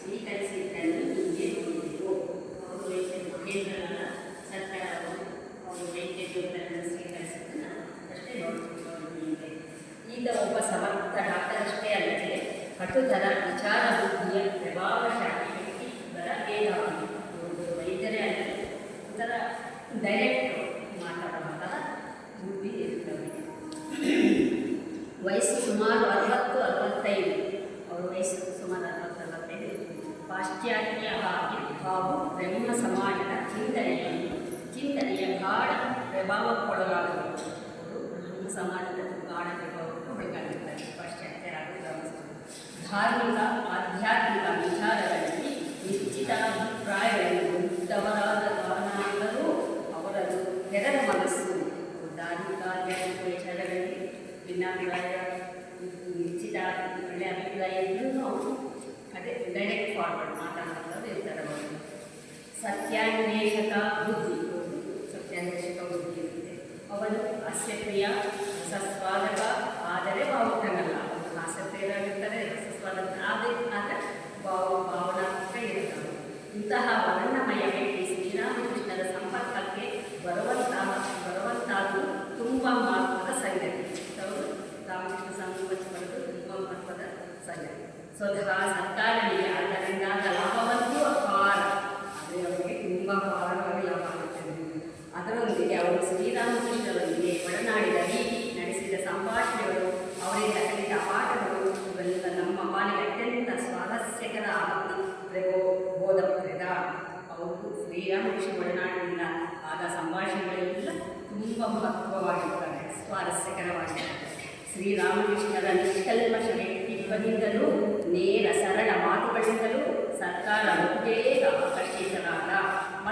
ಸ್ವೀಕರಿಸಿದ್ದನ್ನು ಹಿಂದೆ ನೋಡಿದೆವು ಅವರು ಮಹೇಂದ್ರನ ಸರ್ಕಾರವು ಸರ್ಕಾರ ಅವರು ಅವರು ವೈದ್ಯ ಜೀವನವನ್ನು ಸ್ವೀಕರಿಸಿದ್ದನ್ನು ಅಷ್ಟೇ ನೋಡಿದ್ದೇವೆ ಈಗ ಒಬ್ಬ ಸಮರ್ಥ ಡಾಕ್ಟರ್ ಅಷ್ಟೇ ಅಲ್ಲದೆ ಕಟುತರ ವಿಚಾರ ಬುದ್ಧಿಯ ಪ್ರಭಾವಶಾಲಿ ವ್ಯಕ್ತಿ ಬರ ಏನಾಗಿ ಒಂದು ವೈದ್ಯರೇ ಅಲ್ಲದೆ ಒಂಥರ ಡೈರೆಕ್ಟ್ ಮಾತಾಡುವಂತಹ ಬುದ್ಧಿ ಇರ್ತವೆ ವಯಸ್ಸು ಸುಮಾರು ಅರವತ್ತು, ಅರವತ್ತೈದು, ಅವರು ವಯಸ್ಸು ಸುಮಾರು ಅರವತ್ತು ಅರವತ್ತೈದು ಪಾಶ್ಚಾತ್ಯ ಹಾಗೆ ಬ್ರಹ್ಮ ಸಮಾಜದ ಚಿಂತನೆಯನ್ನು ಚಿಂತನೆಯ ಗಾಢ ಪ್ರಭಾವಕ್ಕೊಳಗಾಗಬೇಕು ಅವರು ಬ್ರಹ್ಮ ಸಮಾಜದ ಗಾಢ ಪ್ರಭಾವಕ್ಕೆ ಒಳಗಾಗಿರ್ತಾರೆ ಪಾಶ್ಚಾತ್ಯರಾಗಿ ಗಮನಿಸಬಹುದು ಧಾರ್ಮಿಕ ಆಧ್ಯಾತ್ಮಿಕ ವಿಚಾರಗಳಲ್ಲಿ ನಿಶ್ಚಿತ ಅಭಿಪ್ರಾಯಗಳನ್ನು ಉತ್ತಮವಾದ ಕಾರಣದಿಂದಲೂ ಅವರದು ಹೆದರ ಮನಸ್ಸು ಧಾರ್ಮಿಕ ಆಧ್ಯಾತ್ಮಿಕ ವಿಚಾರಗಳಲ್ಲಿ ಭಿನ್ನಾಭಿಪ್ರಾಯ ನಿಶ್ಚಿತ ಒಳ್ಳೆಯ ಅಭಿಪ್ರಾಯ ಅದೇ ಫಾರ್ವರ್ಡ್ ಮಾತಾಡುವಂಥದ್ದು ಇರ್ತಾರೆ ಮಾಡಿ ಸತ್ಯಾನ್ವೇಷಕ ಬುದ್ಧಿ. ಸತ್ಯಾನ್ವೇಷಕ ಬುದ್ಧಿ ಇರುತ್ತೆ. ಅವನು ಹಾಸ್ಯಪ್ರಿಯ ರಸಸ್ವಾದಕ ಆದರೆ ಭಾವುಕನಲ್ಲ. ಹಾಸ್ಯಪ್ರಿಯರಾಗಿರ್ತಾರೆ ರಸಸ್ವಾದಕ ಆದರೆ ಆದರೆ ಭಾವ ಭಾವನಾತ್ಮಕ ಇರ್ತಾರೆ ಇಂತಹ ವರ್ಣಮಯ ವ್ಯಕ್ತಿ ಶ್ರೀರಾಮಕೃಷ್ಣರ ಸಂಪರ್ಕಕ್ಕೆ ಬರುವಂತಹ ಬರುವಂತಾದರೂ ತುಂಬ ಮಹತ್ವದ ಸಂಗತಿ ಅವರು ರಾಮಕೃಷ್ಣ ಸಂಪರ್ಕ ಬರೋದು ತುಂಬ ಮಹತ್ವದ ಸ್ವತಃ ಸರ್ಕಾರಗಳಿಗೆ ಅದರಿಂದಾದ ಲಾಭವಂತೂ ಅಪಾರ. ಆದರೆ ಅವರಿಗೆ ತುಂಬ ಅಪಾರವಾಗಿ ಲಾಭ ಆಗುತ್ತದೆ ಅದರೊಂದಿಗೆ ಅವರು ಶ್ರೀರಾಮಕೃಷ್ಣರೊಂದಿಗೆ ಒಡನಾಡಿದ ರೀತಿ ನಡೆಸಿದ ಸಂಭಾಷಣೆಗಳು ಅವರಿಂದ ಕಲಿತ ಪಾಠಗಳು, ಇವೆಲ್ಲ ನಮ್ಮ ಮನೆ ಅತ್ಯಂತ ಸ್ವಾರಸ್ಯಕರ ಬೋಧ ಬೋಧಪ್ರದ ಅವರು ಶ್ರೀರಾಮಕೃಷ್ಣ ಒಡನಾಡಿನಿಂದ ಆದ ಸಂಭಾಷಣೆಗಳೆಲ್ಲ ತುಂಬ ಮಹತ್ವವಾಗಿರ್ತವೆ, ಸ್ವಾರಸ್ಯಕರವಾಗಿರ್ತವೆ. ಶ್ರೀರಾಮಕೃಷ್ಣರ ನಿಷ್ಕಲ್ಮಶ ವ್ಯಕ್ತಿತ್ವದಿಂದಲೂ ನೇರ ಸರಳ ಮಾತುಗಳಿಂದ